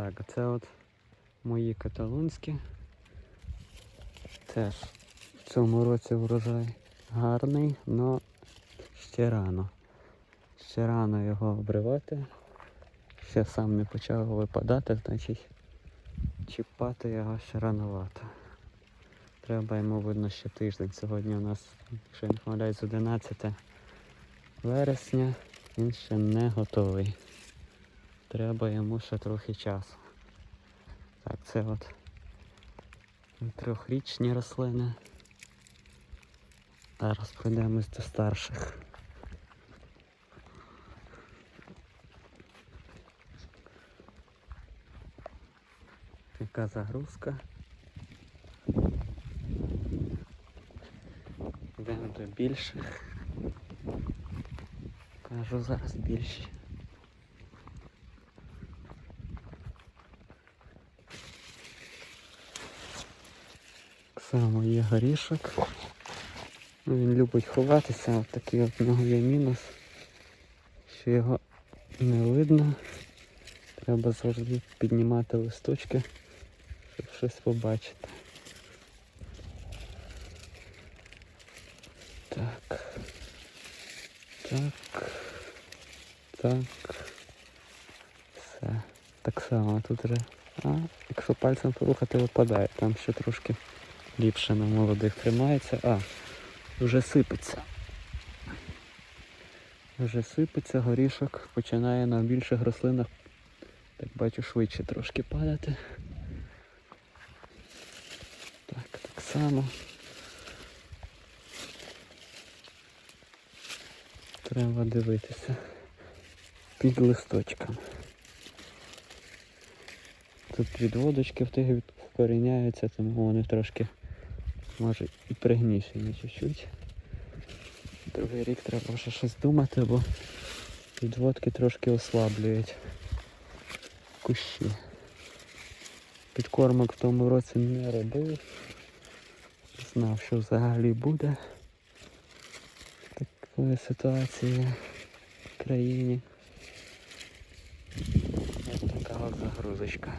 Так, це от мої каталунські. Теж в цьому році врожай гарний, але ще рано. Ще рано його обривати. Ще сам не почав випадати, значить чіпати його ще рановато. Треба йому видно ще тиждень. Сьогодні у нас, якщо я не помиляюсь, 11 вересня. Він ще не готовий. Треба йому ще трохи часу. Так, це от трьохрічні рослини. Зараз пройдемось до старших. Яка загрузка? Йдемо до більших. Кажу зараз більші. Само є горішок. Ну, він любить ховатися, от такий от нього є мінус, що його не видно. Треба завжди піднімати листочки, щоб щось побачити. Так. Так. Так. Все. Так само тут вже. А, якщо пальцем порухати, випадає. Там ще трошки ліпше на молодих тримається. А, вже сипеться. Вже сипеться, горішок починає на більших рослинах, так бачу, швидше трошки падати. Так, так само. Треба дивитися під листочком. Тут відводочки в тих від- вкоріняються, тому вони трошки може і пригнічені чуть-чуть. Другий рік треба вже щось думати, бо відводки трошки ослаблюють кущі. Підкормок в тому році не робив. Знав, що взагалі буде такої ситуації в країні. Ось така от загрузочка.